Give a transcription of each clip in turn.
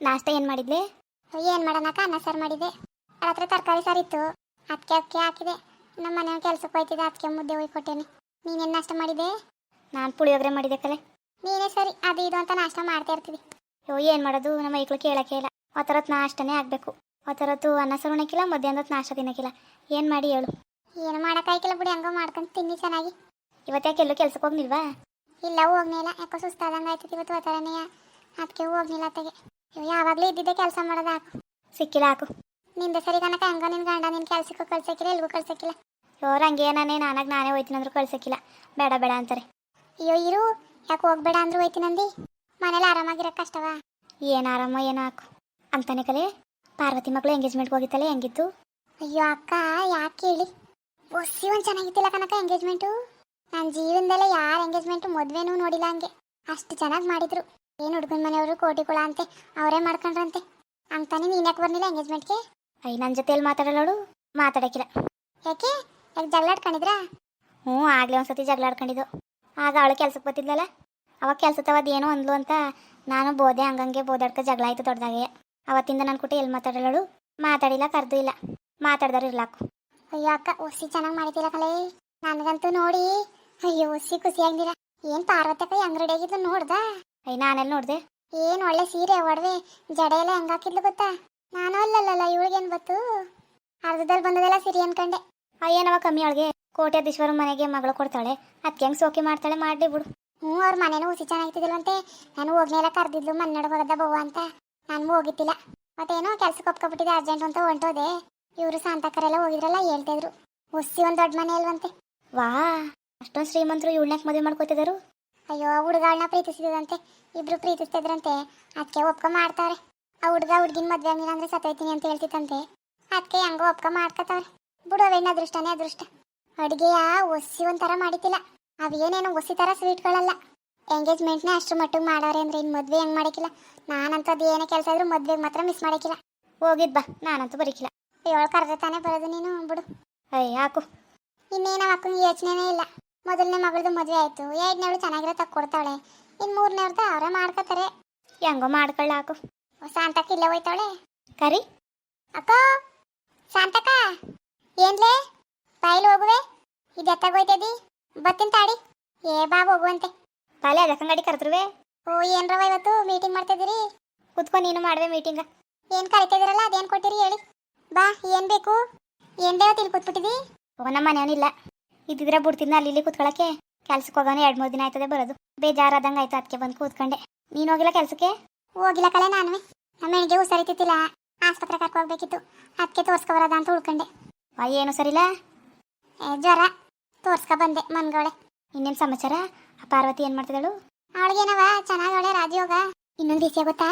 ನಾಷ್ಟ ಏನು ಮಾಡಿದ್ಲಿ? ಏನು ಮಾಡೋಣಕ್ಕ ಅನ್ನ ಸಾರು ಮಾಡಿದೆ. ಅದ್ರ ಹತ್ರ ತರಕಾರಿ ಸಾರು ಇತ್ತು. ಅದಕ್ಕೆ ಅಕ್ಕಿ ಹಾಕಿದೆ. ನಮ್ಮ ಮನೆ ಕೆಲ್ಸಕ್ಕೆ ಹೋಯ್ತಿದ್ದೆ ಅದಕ್ಕೆ ಮುದ್ದೆ ಹೋಗಿ ಕೊಟ್ಟೇನೆ. ನೀನೇನು ನಾಷ್ಟ ಮಾಡಿದೆ? ನಾನು ಪುಳಿಯೋಗರೆ ಮಾಡಿದೆ ಕಲೆ. ನೀನೇ ಸರಿ ಅದು ಇದು ಅಂತ ನಾಷ್ಟ ಮಾಡ್ತಾ ಇರ್ತೀವಿ. ಯೋ ಏನು ಮಾಡೋದು? ನಮ್ಮ ಮೈಕ್ಳು ಕೇಳಕ್ಕೆ ಇಲ್ಲ. ಆ ನಾಷ್ಟನೇ ಆಗಬೇಕು. ಒತ್ತರತ್ತು ಅನ್ನ ಸಾರು ಮಧ್ಯಾಹ್ನ ಮಧ್ಯಾಹ್ನದ ನಾಷ್ಟ ತಿನ್ನಕ್ಕಿಲ್ಲ ಏನು ಮಾಡಿ ಹೇಳು. ಏನು ಮಾಡೋಕ್ಕಾಯ್ಕಿಲ್ಲ ಬಿಡಿ ಹಂಗೋ ಮಾಡ್ಕೊಂಡು ತಿನ್ನಿ ಚೆನ್ನಾಗಿ. ಇವತ್ತ್ಯಾಕೆ ಎಲ್ಲೂ ಕೆಲ್ಸಕ್ಕೆ ಹೋಗ್ನಿಲ್ವಾ? ಇಲ್ಲ ಹೋಗ್ನಿಲ್ಲ ಯಾಕೋ ಸುಸ್ತಾದಂಗೆ ಆಯ್ತದೆ ಇವತ್ತು ಒತ್ತರನೇ ಅದಕ್ಕೆ ಹೋಗ್ನಿಲ್ಲ ಅತ್ತಗೆ. ಯಾವಾಗಲೂ ಇದ್ದಿದ್ದೆ ಕೆಲಸ ಮಾಡೋದು ಹಾಕು. ಸಿಕ್ಕಿಲ್ಲ ಹಾಕು. ನಿಂದ ಸರಿ ಕನಕ ಹೆಂಗೋ ನಿನ್ನ ಗಂಡ ನಿನ್ನ ಕೆಲ್ಸಕ್ಕೂ ಕಳ್ಸಕ್ಕಿಲ್ಲ ಎಲ್ಗೂ ಕಳ್ಸಕ್ಕಿಲ್ಲ ಇವ್ರು ಹಂಗೆ ನಾನೇ ನಾನಾಗ ನಾನೇ ಹೋಯ್ತೀನಿ ಅಂದ್ರೂ ಕಳ್ಸಕ್ಕಿಲ್ಲ ಬೇಡ ಬೇಡ ಅಂತಾರೆ. ಅಯ್ಯೋ, ಇರು. ಯಾಕೆ ಹೋಗ್ಬೇಡ ಅಂದ್ರೂ ಹೋಯ್ತೀನಂದಿ? ಮನೇಲಿ ಆರಾಮಾಗಿರೋಕೆ ಕಷ್ಟವಾ? ಏನು ಆರಾಮೋ ಏನು ಹಾಕು. ಅಂತಾನೆ ಕಲೆ, ಪಾರ್ವತಿ ಮಕ್ಕಳು ಎಂಗೇಜ್ಮೆಂಟ್ಗೆ ಹೋಗಿತ್ತಲ್ಲ, ಹೆಂಗಿತ್ತು? ಅಯ್ಯೋ, ಅಕ್ಕ, ಯಾಕೆ ಹೇಳಿ? ಒಸಿ ಒಂದು ಚೆನ್ನಾಗಿತ್ತಿಲ್ಲ ಕನಕ ಎಂಗೇಜ್ಮೆಂಟು ನನ್ನ ಜೀವನದಲ್ಲೇ ಯಾರ ಎಂಗೇಜ್ಮೆಂಟು ಮದುವೆನೂ ನೋಡಿಲ್ಲ ಹಂಗೆ. ಅಷ್ಟು ಚೆನ್ನಾಗಿ ಮಾಡಿದ್ರು. ಏನು ಹುಡುಗನ ಮನೆಯವರು ಕೋಟಿ ಕುಳ ಅಂತೆ? ಅವರೇ ಮಾಡ್ಕೊಂಡ್ರಂತೆ. ಅಂತಾನೆ ನೀನು ಯಾಕೆ ಬರ್ನಿಲ್ಲ ಎಂಗೇಜ್ಮೆಂಟ್ಗೆ ಅಯ್ಯ ನನ್ನ ಜೊತೆಯಲ್ಲಿ ಮಾತಾಡೋಳು ಮಾತಾಡಕಿಲ್ಲ ಯಾಕೆ? ಯಾಕೆ ಜಗಳಾಡ್ಕೊಂಡಿದ್ರಾ? ಹ್ಞೂ ಆಗಲೇ ಒಂದ್ಸತಿ ಜಗಳ ಆಡ್ಕೊಂಡಿದ್ದು ಆಗ ಅವಳು ಕೆಲ್ಸಕ್ಕೆ ಬರ್ತಿದ್ಲಲ್ಲ? ಅವಾಗ ಕೆಲ್ಸದವದು ಏನೋ ಅಂದ್ಲು ಅಂತ ನಾನು ಬೋದೆ ಹಂಗಂಗೆ ಬೋದಾಡ್ಕ ಜಗಳ ಆಯ್ತು ದೊಡ್ಡದಾಗೆ ಅವತ್ತಿಂದ ನನ್ನ ಕುಟ್ಟಿ ಎಲ್ಲಿ ಮಾತಾಡಲಳು ಮಾತಾಡಿಲ್ಲ ಕರೆದು ಇಲ್ಲ. ಮಾತಾಡ್ದಾರು ಇರ್ಲಾಕು. ಅಯ್ಯೋ ಅಕ್ಕ ಒಸಿ ಚೆನ್ನಾಗಿ ಮಾಡಿದ್ದಿಲ್ಲ ಕಲೇ? ನನಗಂತೂ ನೋಡಿ. ಅಯ್ಯೋ ಒಸಿ ಖುಷಿ ಆಗಿಲ್ಲ ಏನು ಪಾರ್ವತಕ್ಕ ಹೆಂಗ್ ರೆಡಿ ಆಗಿದ್ದು ನೋಡ್ದಾ? ಐ ನಾನೆಲ್ಲ ನೋಡಿದೆ? ಏನು ಒಳ್ಳೆ ಸೀರೆ ಒಡವೆ, ಜಡೆ ಎಲ್ಲ ಹೆಂಗ್ ಹಾಕಿದ್ಲು ಗೊತ್ತಾ? ನಾನು ಅಲ್ಲಲ್ಲ ಇವಳಿಗೇನ್ ಗೊತ್ತು? ಅರ್ಧದಲ್ಲಿ ಬಂದದೆಲ್ಲ ಸಿರಿ ಅನ್ಕಂಡೆ. ಅಯ್ಯನವ ಕಮ್ಮಿ ಅವಳಿಗೆ. ಕೋಟ್ಯಾಧೀಶ್ವರ ಮನೆಗೆ ಮಗಳು ಕೊಡ್ತಾಳೆ. ಅದಕ್ಕೆ ಹೆಂಗೆ ಸೋಕಿ ಮಾಡ್ತಾಳೆ ಮಾಡಲಿ ಬಿಡು. ಹ್ಞೂ, ಅವ್ರ ಮನೇನೂ ಹುಸಿ ಚೆನ್ನಾಗಿತ್ತಿದಿಲ್ವಂತೆ ನಾನು ಹೋಗ್ನೆಲ್ಲ ಕರೆದಿದ್ಲು ಮನ್ನಡ ಹೋಗದ ಬವ್ವ ಅಂತ. ನಾನು ಹೋಗಿದ್ದಿಲ್ಲ. ಮತ್ತೇನೋ ಕೆಲ್ಸಕ್ಕೆ ಒಪ್ಕೊಬಿಟ್ಟಿದೆ ಅರ್ಜೆಂಟ್ ಅಂತ ಹೊಂಟೋದೆ. ಇವರು ಸಾಂತಕರೆಲ್ಲ ಹೋಗಿದ್ರಲ್ಲ, ಹೇಳ್ತಿದ್ರು. ಹುಸಿ ಒಂದು ದೊಡ್ಡ ಮನೆ ಅಲ್ವಂತೆ. ವಾ ಅಷ್ಟೊಂದು ಶ್ರೀಮಂತರು ಇವಳನ್ಯಾಕೆ ಮದುವೆ ಮಾಡ್ಕೋತಿದ್ದಾರು ಅಯ್ಯೋ ಹುಡುಗಗಳನ್ನ ಪ್ರೀತಿಸಿದಂತೆ ಇಬ್ರು ಪ್ರೀತಿಸ್ತಿದ್ರಂತೆ ಅದಕ್ಕೆ ಒಪ್ಕ ಮಾಡ್ತಾರೆ ಆ ಹುಡುಗ ಹುಡುಗಿನ ಮದ್ವೆ ಆಗಿಲ್ಲ ಅಂದ್ರೆ ಸತ್ತೋಯ್ತೀನಿ ಅಂತ ಹೇಳ್ತಿತ್ತಂತೆ ಅದಕ್ಕೆ ಹೆಂಗೋ ಒಪ್ಕ ಮಾಡ್ಕೊತಾವ್ರೆ ಬಿಡು ಅದೃಷ್ಟನೇ ಅದೃಷ್ಟ. ಅಡುಗೆಯ ಒಸಿ ಒಂಥರ ಮಾಡಿತಿಲ್ಲ ಅವೇನೇನು ಒಸಿ ಥರ ಸ್ವೀಟ್ಗಳಲ್ಲ. ಎಂಗೇಜ್ಮೆಂಟ್ನೇ ಅಷ್ಟ್ರ ಮಟ್ಟಿಗೆ ಮಾಡೋರೆ ಅಂದ್ರೆ ಇನ್ ಮದ್ವೆ ಹೆಂಗ್ ನಾನಂತ ಅದು ಏನೇ ಕೆಲಸ ಇದ್ರು ಮದ್ವೆಗೆ ಮಾತ್ರ ಮಿಸ್ ಮಾಡಿಕಿಲ್ಲ. ಹೋಗಿದ್ ಬಾ, ನಾನಂತೂ ಬರೀಕಿಲ್ಲ. ಏಳು ಕರೆದ್ರೆ ತಾನೇ ಬರೋದು ನೀನು, ಬಿಡು. ಅಯ್ಯ ಹಾಕು. ಇನ್ನೇನು ಹಾಕು ಯೋಚನೆನೇ ಇಲ್ಲ. ಮೊದಲನೇ ಮಗಳದು ಮದುವೆ ಆಯ್ತು. ಎರಡನೇವಳು ಚೆನ್ನಾಗಿರೋ ತಕ್ಕೊಡ್ತಾಳೆ ಇನ್ನು ಮೂರನೇವ್ರದ ಅವರೇ ಮಾಡ್ಕೋತಾರೆ. ಹೆಂಗೋ ಮಾಡ್ಕೊಳ್ಳಾಕು ಸಾಂತಕ್ಕ ಇಲ್ಲ ಹೋಯ್ತಾವಳೆ? ಕರಿ. ಅಕ್ಕ ಶಾಂತಕ್ಕ ಏನ್ಲೇ? ಬಾಯಿಲ್ ಹೋಗುವೆ? ಇದು ಎತ್ತಾಗೋಯ್ತದಿ ಬತ್ತಿನ ತಾಡಿ ಏ ಬಾ ಹೋಗುವಂತೆ. ಬಾಲೆ ಅದಕ್ಕಂಗಡಿ ಕರೆದ್ರುವೆ? ಓ ಏನ್ರವ ಇವತ್ತು? ಮೀಟಿಂಗ್ ಮಾಡ್ತಿದ್ದೀರಿ? ಕುತ್ಕೊಂಡು ನೀನು ಮಾಡುವೆ ಮೀಟಿಂಗ ಏನ್ ಕರಿತಿದ್ದೀರಲ್ಲ ಅದೇನ್ ಕೊಟ್ಟಿರಿ ಹೇಳಿ. ಬಾ ಏನ್ ಬೇಕು? ಏನ್ ತಿಳ್ಕೊತ್ಬಿಟ್ಟಿದಿ ತಿಳಿ ಕೂತ್ಬಿಟ್ಟಿದಿ ಓ ನಮ್ಮ ಮನೆಯವನಿಲ್ಲ ಇದ್ದಿದ್ರೆ ಬಿಡ್ತಿದ್ನ ಅಲ್ಲಿ ಇಲ್ಲಿ ಕೂತ್ಕೊಳ್ಳಕ್ಕೆ ಕೆಲ್ಸಕ್ಕೆ ಹೋಗೋಣ ಎರಡು ಮೂರು ದಿನ ಆಯ್ತದೆ ಬರೋದು. ಬೇಜಾರಾದಂಗೆ ಆಯ್ತು ಅದಕ್ಕೆ ಬಂದು ಕೂತ್ಕೊಂಡೆ. ನೀನು ಹೋಗಿಲ್ಲ ಕೆಲಸಕ್ಕೆ? ಹೋಗಿಲ್ಲ ಕಲೆ ನಾನು. ನಮ್ಮ ಹೆಣ್ಣಿಗೆ ಹುಷಾರಿತಿತ್ತಿಲ್ಲ ಆಸ್ಪತ್ರೆ ಕರ್ಕೊ ಹೋಗ್ಬೇಕಿತ್ತು. ಅದಕ್ಕೆ ತೋರ್ಸ್ಕೊಬರದ ಅಂತ ಉಳ್ಕೊಂಡೆ. ವಾ ಏನು ಸರಿಲ್ಲ ಏ, ಜ್ವರ. ತೋರ್ಸ್ಕೊ ಬಂದೆ ಮನ್ಗೋಳೆ. ಇನ್ನೇನು ಸಮಾಚಾರ? ಆ ಪಾರ್ವತಿ ಏನು ಮಾಡ್ತಿದ್ದಾಳು? ಅವಳಿಗೇನವ? ಚೆನ್ನಾಗವಳೆ ರಾಜಯೋಗ. ಇನ್ನೊಂದು ವಿಷಯ ಗೊತ್ತಾ?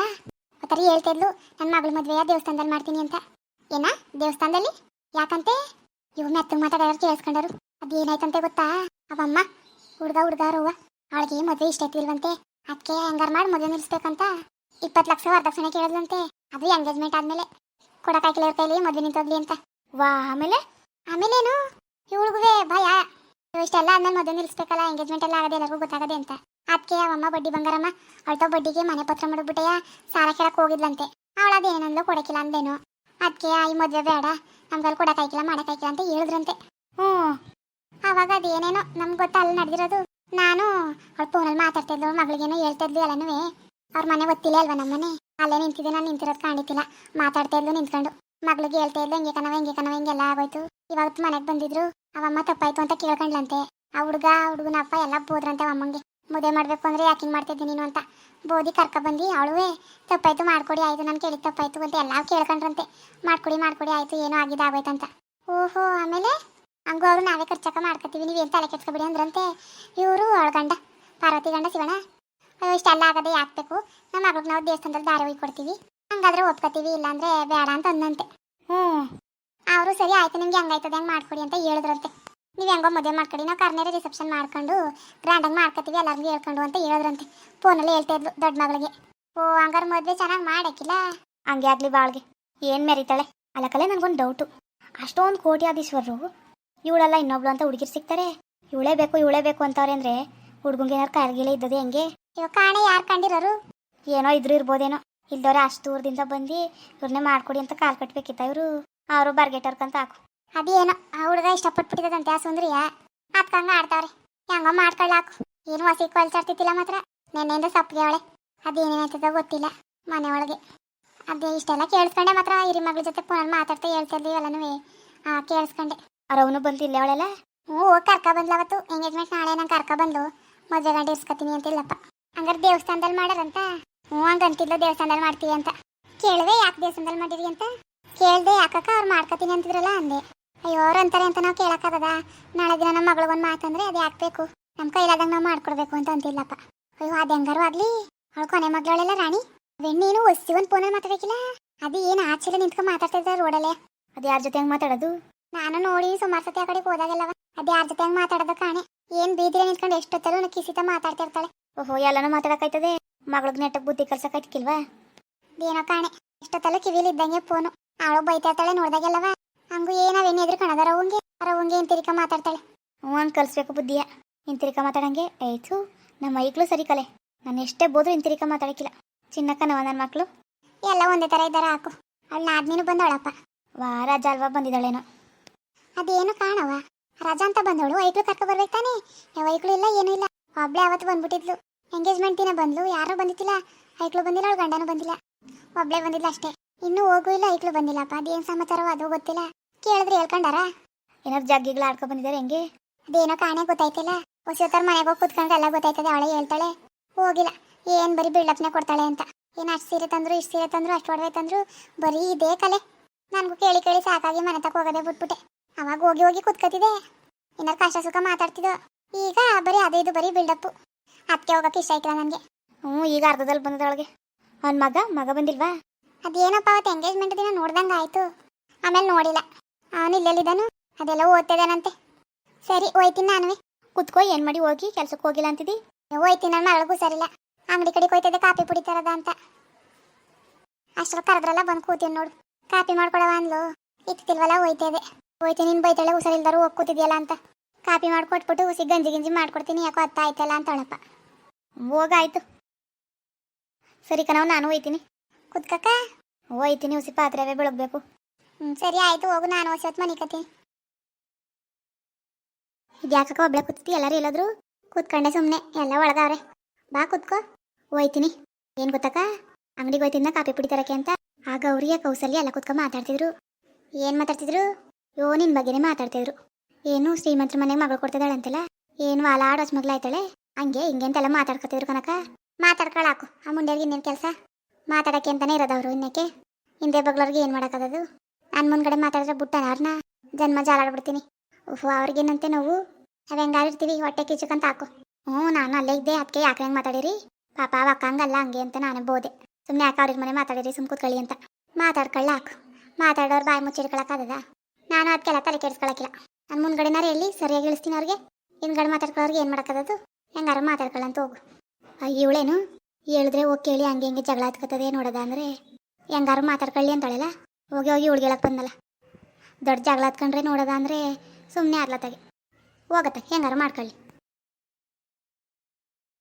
ತರಿ ಹೇಳ್ತಿದ್ಲು ನನ್ನ ಮಗಳ ಮದುವೆಯ ದೇವಸ್ಥಾನದಲ್ಲಿ ಮಾಡ್ತೀನಿ ಅಂತ. ಏನ? ದೇವಸ್ಥಾನದಲ್ಲಿ? ಯಾಕಂತೆ? ಇವ್ನ ಮೆತ್ತಗೆ ಮಾತಾಡೋರು ಕೇಳಿಸ್ಕೊಂಡರು ಅದೇನಾಯ್ತಂತೆ ಗೊತ್ತಾ? ಅವಮ್ಮ ಹುಡ್ಗ ಹುಡ್ಗಾರವ್ವ ಅವಳಿಗೆ ಮದುವೆ ಇಷ್ಟ ಐತಿಲ್ವಂತೆ ಅದಕ್ಕೆ ಹೆಂಗಾರ ಮಾಡಿ ಮದುವೆ ನಿಲ್ಲಿಸ್ಬೇಕಂತ ಇಪ್ಪತ್ತು ಲಕ್ಷ ವರದಕ್ಷಿಣೆ ಕೇಳಿದ್ಲಂತೆ. ಅದು ಎಂಗೇಜ್ಮೆಂಟ್ ಆದ್ಮೇಲೆ. ಕೊಡಕಾಯ್ಕಿಲ್ಲ ಇವ್ರ ಕೈಲಿ ಮದುವೆ ನಿಂತೋಗ್ಲಿ ಅಂತ. ವಾ ಆಮೇಲೆ? ಆಮೇಲೇನು? ಇವಳಿಗುವೆ ಭಯ. ಇಷ್ಟೆಲ್ಲ ಆದ್ಮೇಲೆ ಮದುವೆ ನಿಲ್ಲಿಸ್ಬೇಕಲ್ಲ ಎಂಗೇಜ್ಮೆಂಟ್ ಎಲ್ಲ ಆಗದೆ ಎಲ್ಲರಿಗೂ ಗೊತ್ತಾಗದೆ ಅಂತ. ಅದಕ್ಕೆ ಅವಮ್ಮ ಬಡ್ಡಿ ಬಂಗಾರಮ್ಮ ಅವಳ್ತ ಬಡ್ಡಿಗೆ ಮನೆ ಪತ್ರ ಮಾಡಿಬಿಟ್ಟೆಯ? ಸಾಲ ಕೇಳಕ್ಕೆ ಹೋಗಿದ್ಲಂತೆ. ಅವಳು ಏನಂದ್ಲು ಕೊಡಕಿಲ್ಲ ಅಂದೇನು ಅದಕ್ಕೆ ಈ ಮದುವೆ ಬೇಡ. ನಮ್ಗಲ್ಲಿ ಕೊಡಕಾಯ್ಕಿಲ್ಲ ಮಾಡಕಾಯ್ಕಿಲ್ಲ ಅಂತ ಹೇಳಿದ್ರಂತೆ. ಹ್ಞೂ ಆವಾಗ ಅದೇನೇನೋ ನಮ್ಗೆ ಗೊತ್ತ ಅಲ್ಲಿ ನಡೆದಿರೋದು? ನಾನು ಅವಳು ಫೋನಲ್ಲಿ ಮಾತಾಡ್ತಿದ್ಲು ಮಗಳಿಗೇನೋ ಹೇಳ್ತಿದ್ಲು ಎಲ್ಲನೂ. ಅವ್ರ ಮನೆ ಗೊತ್ತಿಲ್ಲ ಅಲ್ವಾ ನಮ್ಮನೆ ಅಲ್ಲೇ ನಿಂತಿದ್ದೆ, ನಾನು ನಿಂತಿರೋದು ಕಾಣಿತಿಲ್ಲ. ಮಾತಾಡ್ತಾ ಇದ್ಲು, ನಿಂತ್ಕೊಂಡು. ಮಗಳಿಗೆ ಹೇಳ್ತಾ ಇದ್ಲು, ಹಿಂಗೆ ಕಣವ ಹಿಂಗೆ ಕಣವ ಹಿಂಗೆಲ್ಲ ಆಗೋಯ್ತು. ಇವಾಗ ಮನೆಗೆ ಬಂದಿದ್ರು. ಅವಮ್ಮ ತಪ್ಪಾಯ್ತು ಅಂತ ಕೇಳ್ಕೊಂಡ್ಲಂತೆ ಆ ಹುಡುಗ ಹುಡುಗನ ಅಪ್ಪ ಎಲ್ಲ ಬೋದ್ರಂತೆ ಅಮ್ಮಂಗೆ. ಮದುವೆ ಮಾಡ್ಬೇಕು ಅಂದ್ರೆ ಯಾಕಿಂಗ್ ಮಾಡ್ತಿದ್ದೆ ನೀನು ಅಂತ. ಬೋದಿ ಕರ್ಕ ಬಂದು, ಅವಳುವೆ, ತಪ್ಪಾಯ್ತು, ಮಾಡ್ಕೊಡಿ, ಆಯ್ತು, ನಾನು ಕೇಳಿದ ತಪ್ಪಾಯ್ತು ಅಂತ ಎಲ್ಲ ಕೇಳ್ಕೊಂಡ್ರಂತೆ. ಮಾಡ್ಕೊಡಿ ಮಾಡ್ಕೊಡಿ, ಆಯ್ತು, ಏನೋ ಆಗಿದ್ದು ಆಗೋಯ್ತಂತ. ಓಹೋ, ಆಮೇಲೆ? ಹಂಗೂ ಅವರು ನಾವೇ ಖರ್ಚಕ ಮಾಡ್ಕೊತೀವಿ ನೀವೇನು ತಲೆ ಕೆಡ್ಸ್ಕೊಬಿಡಿ ಅಂದ್ರಂತೆ. ಇವರು ಗಂಡ, ಪಾರ್ವತಿ ಗಂಡ ಶಿವಣ ಅಯ್ಯೋ, ಇಷ್ಟೆಲ್ಲ ಆಗದೆ ಯಾಕಬೇಕು ನಮ್ಮ ಮಗಳಿಗೆ ನಾವು ದೇವಸ್ಥಾನದಲ್ಲಿ ದಾರಿ ಹೋಗಿ ಕೊಡ್ತೀವಿ. ಹಂಗಾದ್ರೆ ಒಪ್ಕೋತೀವಿ, ಇಲ್ಲಾಂದ್ರೆ ಬೇಡ ಅಂತ ಅಂದಂತೆ ಹ್ಞೂ. ಅವರು ಸರಿ ಆಯ್ತು, ನಿಮ್ಗೆ ಹೆಂಗಾಯ್ತದೆ, ಹೆಂಗೆ ಮಾಡ್ಕೊಡಿ ಅಂತ ಹೇಳಿದ್ರಂತೆ. ನೀವು ಹೆಂಗೋ ಮದುವೆ ಮಾಡ್ಕೊಡಿ, ನಾವು ಕರ್ನೇರ ರಿಸೆಪ್ಷನ್ ಮಾಡ್ಕೊಂಡು ಗ್ರ್ಯಾಂಡಾಗಿ ಮಾಡ್ಕೊತೀವಿ, ಎಲ್ಲರಿಗೂ ಹೇಳ್ಕೊಂಡು ಅಂತ ಹೇಳಿದ್ರಂತೆ. ಫೋನಲ್ಲಿ ಹೇಳ್ತಾ ಇದ್ಲು ದೊಡ್ಡ ಮಗಳಿಗೆ. ಓ, ಹಂಗಾರೆ ಮದುವೆ ಚೆನ್ನಾಗಿ ಮಾಡಕ್ಕಿಲ್ಲ? ಹಂಗೆ ಆಗಲಿ ಬಾಳ್ಗೆ. ಏನು ಮೆರಿತಾಳೆ? ಅಲ್ಲ ಕಲೆ ನನಗೊಂದು ಡೌಟು ಅಷ್ಟೊಂದು ಕೋಟ್ಯಾಧೀಶ್ವರರು ಇವಳೆಲ್ಲ ಇನ್ನೊಬ್ಳು ಅಂತ ಹುಡುಗಿರು ಸಿಗ್ತಾರೆ. ಇವಳೇ ಬೇಕು ಇವಳೇ ಬೇಕು ಅಂತವ್ರೆ ಅಂದ್ರೆ ಹುಡುಗಂಗೆ ಏನಾರು ಇದ್ದದೆ ಹೆಂಗೆ? ಇವಾಗ ಕಾಣೆ ಯಾರು ಕಂಡಿರೋರು? ಏನೋ ಇದ್ರು ಇರ್ಬೋದೇನೋ. ಇಲ್ದವ್ರೆ ಅಷ್ಟು ದೂರದಿಂದ ಬಂದು ಇವ್ರನ್ನೇ ಮಾಡ್ಕೊಡಿ ಅಂತ ಕಾಲ್ ಕಟ್ಬೇಕಿತ್ತ ಇವರು? ಅವರು ಬರ್ಗೆಟರ್ಕಂತ ಹಾಕು. ಅದೇನೋ ಆ ಹುಡುಗ ಇಷ್ಟಪಟ್ಬಿಟ್ಟಿದಂತೆ ಆ ಸುಂದ್ರಿಯ? ಅದ್ಕಂಗ ಆಡ್ತಾವ್ರೆ. ಹೆಂಗೋ ಮಾಡ್ಕೊಳ್ಳಾಕು ಏನು ಹೊಸಿ ಕೊಲ್ಚಾಡ್ತಿದ್ದಿಲ್ಲ ಮಾತ್ರ. ನೆನ್ನೆಯಿಂದ ಸಪ್ಗೆ ಅವಳೆ. ಅದೇನೇನಾಯ್ತದ ಗೊತ್ತಿಲ್ಲ ಮನೆ ಒಳಗೆ ಅದೇ ಇಷ್ಟೆಲ್ಲ ಕೇಳಿಸ್ಕೊಂಡೆ ಮಾತ್ರ. ಹಿರಿ ಮಗಳ ಜೊತೆ ಫೋನಲ್ಲಿ ಮಾತಾಡ್ತಾ ಹೇಳ್ತಾ ಎಲ್ಲನೂ ಆ ಕೇಳಿಸ್ಕೊಂಡೆ. ಅವನು ಬಂದಿಲ್ಲ ಅವಳೆಲ್ಲ? ಹ್ಞೂ ಕರ್ಕ ಬಂದ್ಲ ಅವತ್ತು. ಎಂಗೇಜ್ಮೆಂಟ್ ನಾಳೆ ನಂಗೆ ಕರ್ಕ ಬಂದು ಮದುವೆ ಗಂಟೆ ಇರ್ಸ್ಕೊತೀನಿ ಅಂತಿಲ್ಲಪ್ಪ. ಹಂಗಾರೆ ದೇವಸ್ಥಾನದಲ್ಲಿ ಮಾಡಾರಂತ? ಹ್ಞೂ, ಹಂಗೆ ಅಂತಿದ್ಲು ದೇವಸ್ಥಾನದಲ್ಲಿ ಮಾಡ್ತೀವಿ ಅಂತ. ಕೇಳಿದೆ ಯಾಕೆ ದೇವಸ್ಥಾನದಲ್ಲಿ ಮಾಡಿರಿ ಅಂತ? ಕೇಳಿದೆ ಯಾಕಕ್ಕ ಅವ್ರು ಮಾಡ್ಕೊತೀನಿ ಅಂತಿದ್ರಲ್ಲ ಅಂದೆ. ಅಯ್ಯೋ, ಅವ್ರು ಅಂತಾರೆ ಅಂತ ನಾವು ಕೇಳಕ್ಕಾಗದ ನಾಳೆ ದಿನ ನಮ್ಮ ಮಗಳು ಒಂದು ಮಾತಂದ್ರೆ ಅದು ಯಾಕೆ ಬೇಕು? ನಮ್ಮ ಕೈಲಾದಂಗೆ ನಾವು ಮಾಡ್ಕೊಡ್ಬೇಕು ಅಂತ ಅಂತಿಲ್ಲಪ್ಪ. ಅಯ್ಯೋ, ಅದು ಹೆಂಗಾರು ಆಗಲಿ? ಅವಳು ಕೊನೆ ಮಗಳೆಲ್ಲ ರಾಣಿ? ಬೆಣ್ಣೇನು ಒಸಿ ಒಂದು ಫೋನಲ್ಲಿ ಮಾತಾಡಬೇಕಿಲ್ಲ? ಅದು ಏನು ಆಚೆಲ್ಲ ನಿಂತ್ಕೊಂಡು ಮಾತಾಡ್ತಾ ಇದ್ದಾರೆ ರೋಡಲ್ಲೇ? ಅದು ಯಾರ ಜೊತೆ ಹೆಂಗೆ ಮಾತಾಡೋದು? ನಾನು ನೋಡಿ ಸುಮಾರು ಸತಿ ಆ ಕಡೆಗೆ ಹೋದಾಗೆಲ್ಲವ. ಅದು ಯಾರ ಜೊತೆ ಹೆಂಗ್ ಮಾತಾಡೋದು ಕಾಣೆ. ಏನ್ ಬೀದಿಲೆ ನಿಂತ್ಕೊಂಡು ಎಷ್ಟೊತ್ತಲ್ಲೂ ಕಿಸಿತ ಮಾತಾಡ್ತಿರ್ತಾಳೆ ಓಹೋ ಎಲ್ಲನೂ ಮಾತಾಡಕ್ಕಾಯ್ತದೆ. ಮಗಳಿಗೆ ನೆಟ್ಟಗೆ ಬುದ್ಧಿ ಕಲ್ಸಕ್ಕಾಯ್ತಿಲ್ವಾ ಏನೋ ಕಾಣೆ. ಎಷ್ಟೊತ್ತಲ್ಲೂ ಕಿವಿಲಿ ಇದ್ದಂಗೆ ಫೋನು. ಅವಳು ಬೈತಾ ಇರ್ತಾಳೆ ನೋಡ್ದಾಗೆಲ್ಲವ. ಹಂಗು ಏನಾವೇನು ಎದ್ರು ಕಣದ ರವಂಗೆ? ರವಂಗೆ ಏನ್ ತಿರಿಕ ಮಾತಾಡ್ತಾಳೆ. ಹ್ಞೂ ಅಂತ ಕಲಿಸ್ಬೇಕು ಬುದ್ಧಿಯ. ಇಂತಿರಿಕ ಮಾತಾಡಂಗೆ? ಆಯ್ತು ನಮ್ಮ ಮೈಕ್ಳು ಸರಿ ಕಲೆ. ನಾನು ಎಷ್ಟೇ ಬೋದ್ರು ಇಂತಿರಿಕ ಮಾತಾಡಕ್ಕಿಲ್ಲ. ಚಿನ್ನಕ್ಕ ನವ ನನ್ನ ಮಕ್ಕಳು ಎಲ್ಲ ಒಂದೇ ತರ ಇದ್ದಾರ ಹಾಕು. ಅವಳು ನಾದ್ನೀನು ಬಂದವಳಪ್ಪ. ವಾರ ಜಾಲ್ವ ಬಂದಿದ್ದಾಳೇನೋ. ಅದೇನು ಕಾಣವ ರಜಾ ಅಂತ ಬಂದವಳು, ವೈಕ್ಳು ಕರ್ಕೊ ಬರ್ಬೇಕು ತಾನೇ? ಐಕ್ಳು ಇಲ್ಲ, ಏನೂ ಇಲ್ಲ. ಒಬ್ಳೆ ಅವತ್ತು ಬಂದ್ಬಿಟ್ಟಿದ್ಲು. ಎಂಗೇಜ್ಮೆಂಟ್ ದಿನ ಬಂದ್ಲು, ಯಾರು ಬಂದಿತ್ತಿಲ್ಲ ಐಕ್ಳು ಬಂದಿಲ್ಲ, ಅವಳು ಗಂಡನೂ ಬಂದಿಲ್ಲ. ಒಬ್ಳೆ ಬಂದಿಲ್ಲ ಅಷ್ಟೇ. ಇನ್ನೂ ಹೋಗೂ ಇಲ್ಲ ಐಕ್ಳು ಬಂದಿಲ್ಲಪ್ಪ. ಅದೇನ್ ಸಮಾಚಾರವೋ ಅದು ಗೊತ್ತಿಲ್ಲ. ಕೇಳಿದ್ರೆ ಹೇಳ್ಕೊಂಡಾರ? ಏನಾದ್ರು ಜಗ್ಗಿಗಳು ಆಡ್ಕೊ ಬಂದಿದ್ದಾರೆ ಹೆಂಗೆ? ಅದೇನೋ ಕಾಣೆ ಗೊತ್ತಾಯ್ತಿಲ್ಲ. ಹೊಸತರ ಮನೆಗೆ ಹೋಗಿ ಕುತ್ಕೊಂಡ್ರೆ ಎಲ್ಲ ಗೊತ್ತಾಯ್ತದೆ, ಅವಳೇ ಹೇಳ್ತಾಳೆ. ಹೋಗಿಲ್ಲ. ಏನ್ ಬರೀ ಬಿಲ್ಡಪ್ನೇ ಕೊಡ್ತಾಳೆ ಅಂತ. ಏನು ಅಷ್ಟು ಸೀರೆ ತಂದ್ರು, ಇಷ್ಟು ಸೀರೆ ತಂದ್ರು, ಅಷ್ಟು ಒಡವೆ ತಂದ್ರು, ಬರೀ ಇದೇ ಕಲೆ. ನನಗೂ ಕೇಳಿ ಕೇಳಿ ಸಾಕಾಗಿ ಮನೆ ತಕ್ಕ ಹೋಗೋದೇ ಬಿಟ್ಬಿಟ್ಟೆ. ಅವಾಗ ಹೋಗಿ ಹೋಗಿ ಕುತ್ಕತಿದೆ. ಏನಾರು ಕಷ್ಟ ಸುಖ ಮಾತಾಡ್ತಿದ್ದು. ಈಗ ಬರೀ ಅದೇ ಇದು, ಬರೀ ಬಿಲ್ಡಪ್ಪು ಅದಕ್ಕೆ ಹೋಗಕ್ಕೆ ಇಷ್ಟ ಆಯ್ತಿಲ್ಲ ನನಗೆ. ಹ್ಞೂ, ಈಗ ಅರ್ಧದಲ್ಲಿ ಬಂದದೊಳಗೆ ಅವ್ನ ಮಗ ಮಗ ಬಂದಿಲ್ವಾ? ಅದೇನಪ್ಪ ಅವತ್ತು ಎಂಗೇಜ್ಮೆಂಟ್ ದಿನ ನೋಡ್ದಂಗೆ ಆಯಿತು. ಆಮೇಲೆ ನೋಡಿಲ್ಲ. ಅವನು ಇಲ್ಲೆಲ್ಲಿದ್ದಾನು? ಅದೆಲ್ಲ ಓದ್ತಿದ್ದಾನಂತೆ ಸರಿ, ಹೋಯ್ತೀನಿ ನಾನುವೆ. ಕುತ್ಕೋ, ಏನು ಮಾಡಿ ಹೋಗಿ ಕೆಲ್ಸಕ್ಕೆ ಹೋಗಿಲ್ಲ ಅಂತಿದ್ದಿ ಹೋಯ್ತೀನಿ ನನ್ನ ಮಗಳಿಗೂ ಸರಿಲ್ಲ ಅಂಗಡಿ ಕಡೆ ಹೋಯ್ತದೆ ಕಾಪಿ ಪುಡಿ ತರದ ಅಂತ. ಅಷ್ಟರ ಕರೆದ್ರಲ್ಲ ಬಂದು ಕೂತೀನಿ ನೋಡು. ಕಾಪಿ ಮಾಡ್ಕೊಳವ ಅಂದ್ಲು. ಇತ್ತಿಲ್ವಲ್ಲ ಹೋಯ್ತದೆ. ಹೋಯ್ತೀನಿ ನಿನ್ ಬೈತಾಳೆ, ಹುಷಾರಿಲ್ದಾರು ಹೋಗಿ ಅಂತ. ಕಾಪಿ ಮಾಡ್ಕೊಟ್ಬಿಟ್ಟು ಹುಸಿ ಗಂಜಿ ಗಿಂಜಿ ಮಾಡ್ಕೊಡ್ತೀನಿ, ಯಾಕೋ ಅತ್ತ ಆಯ್ತಲ್ಲ ಅಂತಳಪ್ಪ ಹೋಗಾಯ್ತು. ಸರಿ ಕಣವ್ ನಾನು ಹೋಯ್ತೀನಿ. ಕುತ್ಕಕ್ಕ ಹೋಯ್ತೀನಿ ಉಸಿ ಪಾತ್ರೆವೇ ಬೆಳಗ್ಬೇಕು. ಹ್ಞೂ ಸರಿ ಆಯ್ತು, ಹೋಗು, ನಾನು ಹೊಸ ಹೊತ್ತು ಮನೆ ಕತ್ತೀನಿ ಇದ್ಯಾಕಕ್ಕ ಒಬ್ಳೆ ಕೂತಿ ಎಲ್ಲರೂ ಎಲ್ಲಾದ್ರು? ಕೂತ್ಕೊಂಡೆ ಸುಮ್ಮನೆ ಎಲ್ಲ ಒಳಗವ್ರೆ. ಬಾ, ಕುತ್ಕೋ. ಹೋಯ್ತೀನಿ. ಏನು ಗೊತ್ತಕ್ಕ? ಅಂಗಡಿಗೆ ಹೋಯ್ತಿದ್ನ ಕಾಪಿ ಪುಡಿ ತರಕ್ಕೆ ಅಂತ. ಆಗ ಅವ್ರಿಗೆ ಕೌಸಲ್ಯ ಎಲ್ಲ ಕೂತ್ಕೊಂಡು ಮಾತಾಡ್ತಿದ್ರು. ಏನು ಮಾತಾಡ್ತಿದ್ರು? ಯೋ ನಿನ್ನ ಬಗ್ಗೆನೇ ಮಾತಾಡ್ತಿದ್ರು. ಏನು ಶ್ರೀಮಂತರ ಮನೆಗೆ ಮಗಳು ಕೊಡ್ತಿದ್ದಾಳಂತಲ್ಲ. ಏನು ವಾಲ ಆಡೋಸ್ ಮಗಳಾಯ್ತಾಳೆ? ಹಂಗೆ ಹಿಂಗೆ ಅಂತೆಲ್ಲ ಮಾತಾಡ್ಕೊತಿದ್ರು ಕನಕ ಮಾತಾಡ್ಕೊಳಾಕು ಆ ಮುಂಡ್ಯರ್ಗೆ ಇನ್ನೇನು ಕೆಲಸ? ಮಾತಾಡಕ್ಕೆ ಅಂತಾನೆ ಇರೋದವ್ರು ಇನ್ನಕ್ಕೆ ಹಿಂದೆ ಬಗ್ಳವ್ರಿಗೆ ಏನು ಮಾಡೋಕ್ಕದದು ನಾನು ಮುಂದ್ಗಡೆ ಮಾತಾಡಿದ್ರೆ ಬುಟ್ಟನ ಅವ್ರನ್ನ ಜನ್ಮ ಜಾಲಾಡ್ಬಿಡ್ತೀನಿ. ಉಫು, ಅವ್ರಿಗೇನಂತೆ ನೋವು? ನಾವು ಹೆಂಗಾರಿರ್ತೀವಿ ಹೊಟ್ಟೆ ಕಿಚ್ಚಕ್ಕಂತ ಹಾಕು. ಹ್ಞೂ, ನಾನು ಅಲ್ಲೇ ಇದ್ದೆ ಅದಕ್ಕೆ ಯಾಕೆ ಹೆಂಗೆ ಮಾತಾಡಿರಿ? ಪಾಪ, ಅವ ಅಕ್ಕಂಗಲ್ಲ ಹಂಗೆ ಅಂತ ನಾನು ಬೋದೆ. ಸುಮ್ಮನೆ ಯಾಕೆ ಅವ್ರಿಗೆ ಮನೆ ಮಾತಾಡಿರಿ ಸುಮ್ ಕೂತ್ಕೊಳ್ಳಿ ಅಂತ. ಮಾತಾಡ್ಕೊಳ್ಳ ಹಾಕು. ಮಾತಾಡೋರು ಬಾಯಿ ಮುಚ್ಚಿಡ್ಕೊಳಕ್ಕಾಗದ ನಾನು ಅದಕ್ಕೆಲ್ಲ ತಲೆ ಕೆಡಿಸ್ಕೊಳಕಿಲ್ಲ. ನಾನು ಮುಂದ್ಗಡೆನಾರು ಎಲ್ಲಿ ಸರಿಯಾಗಿ ಇಳಿಸ್ತೀನಿ ಅವ್ರಿಗೆ. ಹಿಂದ್ಗಡೆ ಮಾತಾಡ್ಕೊಳೋರಿಗೆ ಏನು ಮಾಡೋಕ್ಕದದು ಹೆಂಗಾರು ಮಾತಾಡ್ಕೊಳ್ಳಂತ ಹೋಗು. ಇವಳೇನು? ಹೇಳಿದ್ರೆ ಹೋಗಿ ಕೇಳಿ, ಹಂಗೆ ಹಿಂಗೆ ಜಗಳ ಹತ್ಕೊತದೆ ನೋಡೋದ ಅಂದರೆ. ಹೆಂಗಾರು ಮಾತಾಡ್ಕೊಳ್ಳಿ ಅಂತಾಳೆಲ್ಲ? ಹೋಗಿ ಹೋಗಿ ಇವಳಿಗೆ ಹೇಳಕ್ಕೆ ಬಂದಲ್ಲ. ದೊಡ್ಡ ಜಗಳ ಹತ್ಕೊಂಡ್ರೆ ನೋಡೋದ ಅಂದರೆ ಸುಮ್ಮನೆ ಆಗ್ಲತ್ತಾಗೆ ಹೋಗತ್ತೆ, ಹೆಂಗಾರು ಮಾಡ್ಕೊಳ್ಳಿ.